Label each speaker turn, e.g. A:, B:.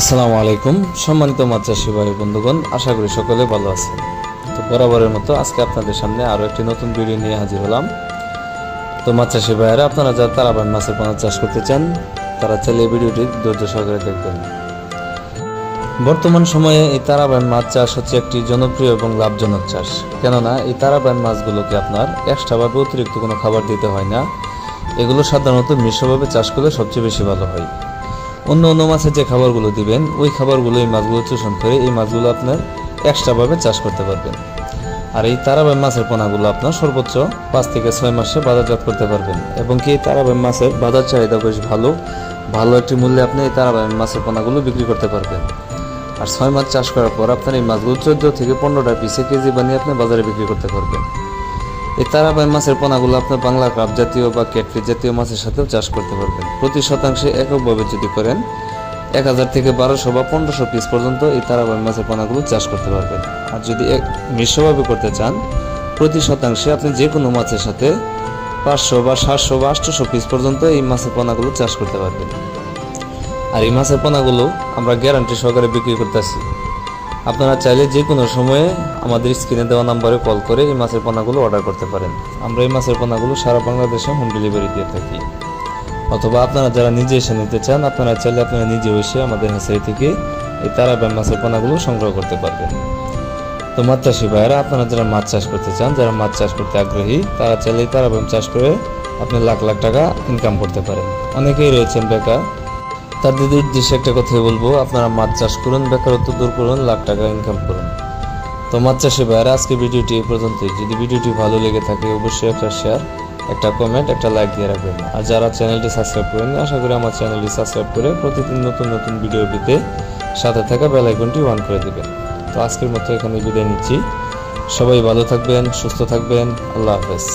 A: আসসালামু আলাইকুম, সম্মানিত চাষি ভাই বন্ধুগণ, আশা করি সকলে ভালো আছেন। তো বরাবরের মতো আজকে আপনাদের সামনে আরও একটি নতুন ভিডিও নিয়ে হাজির হলাম। তো চাষি ভাইয়েরা, আপনারা যারা তারাবান মাছের পোনা চাষ করতে চান, তারা চাইলে ভিডিওটি ধৈর্য সহকারে দেখবেন। বর্তমান সময়ে এই তারাবান মাছ চাষ হচ্ছে একটি জনপ্রিয় এবং লাভজনক চাষ। কেননা, এই তারাবান মাছগুলোকে আপনার এক্সট্রাভাবে অতিরিক্ত কোনো খাবার দিতে হয় না। এগুলো সাধারণত মিশ্রভাবে চাষ করলে সবচেয়ে বেশি ভালো হয়। অন্য অন্য মাছের যে খাবারগুলো দিবেন, ওই খাবারগুলো, এই মাছগুলো চোষণ করে এই মাছগুলো আপনার এক্সট্রাভাবে চাষ করতে পারবেন। আর এই তারাবাই মাছের পোনাগুলো আপনার সর্বোচ্চ পাঁচ থেকে ছয় মাসে বাজারজাত করতে পারবেন। এবং কি এই তারাবাই মাছের বাজার চাহিদা বেশ ভালো ভালো একটি মূল্যে আপনি এই তারাবাই মাছের পোনাগুলো বিক্রি করতে পারবেন। আর ছয় মাস চাষ করার পর আপনার এই মাছগুলো চোদ্দ থেকে পনেরোটা পিসে কেজি বানিয়ে আপনি বাজারে বিক্রি করতে পারবেন। এই তারাবাই মাছের পোনাগুলো আপনার বাংলা ক্রাপ জাতীয় বা ক্যাটফিট জাতীয় মাছের সাথেও চাষ করতে পারবেন। প্রতি শতাংশে এককভাবে যদি করেন, এক হাজার থেকে বারোশো বা পনেরোশো পিস পর্যন্ত এই তারাবাই মাছের পোনাগুলো চাষ করতে পারবেন। আর যদি এক মিশ্রভাবে করতে চান, প্রতি শতাংশে আপনি যে কোনো মাছের সাথে পাঁচশো বা সাতশো বা আটশোশো পিস পর্যন্ত এই মাছের পোনাগুলো চাষ করতে পারবেন। আর এই মাছের পোনাগুলো আমরা গ্যারান্টি সহকারে বিক্রি করতেছি। আপনারা চাইলে যে কোনো সময়ে আমাদের স্ক্রিনে দেওয়া নাম্বারে কল করে এই মাছের পোনাগুলো অর্ডার করতে পারেন। আমরা এই মাছের পোনাগুলো সারা বাংলাদেশে হোম ডেলিভারি দিয়ে থাকি। অথবা আপনারা যারা নিজে এসে নিতে চান, আপনারা চাইলে আপনারা নিজে এসে আমাদের হেসারি থেকে এই তারাবাই মাছের পোনাগুলো সংগ্রহ করতে পারবেন। তো মাছ চাষি ভাইয়েরা, আপনারা যারা মাছ চাষ করতে চান, যারা মাছ চাষ করতে আগ্রহী, তারা চাইলে তারাবাই চাষ করে আপনি লাখ লাখ টাকা ইনকাম করতে পারেন। অনেকেই রয়েছেন বেকার তাদের উদ্দেশ্যে একটা কথাই বলব, আপনারা মাছ চাষ করুন, বেকারত্ব দূর করুন, লাখ টাকা ইনকাম করুন। তো মাছ চাষি ভাইয়েরা, আজকে ভিডিওটি এই পর্যন্তই। যদি ভিডিওটি ভালো লেগে থাকে, অবশ্যই একটা শেয়ার একটা কমেন্ট একটা লাইক দিয়ে রাখবেন। আর যারা চ্যানেলটি সাবস্ক্রাইব করেন আশা করি আমার চ্যানেলটি সাবস্ক্রাইব করে প্রতিদিন নতুন নতুন ভিডিও পেতে সাথে থাকা বেল আইকনটি অন করে দেবেন। তো আজকের মতো এখানে বিদায় নিচ্ছি। সবাই ভালো থাকবেন, সুস্থ থাকবেন। আল্লাহ হাফেজ।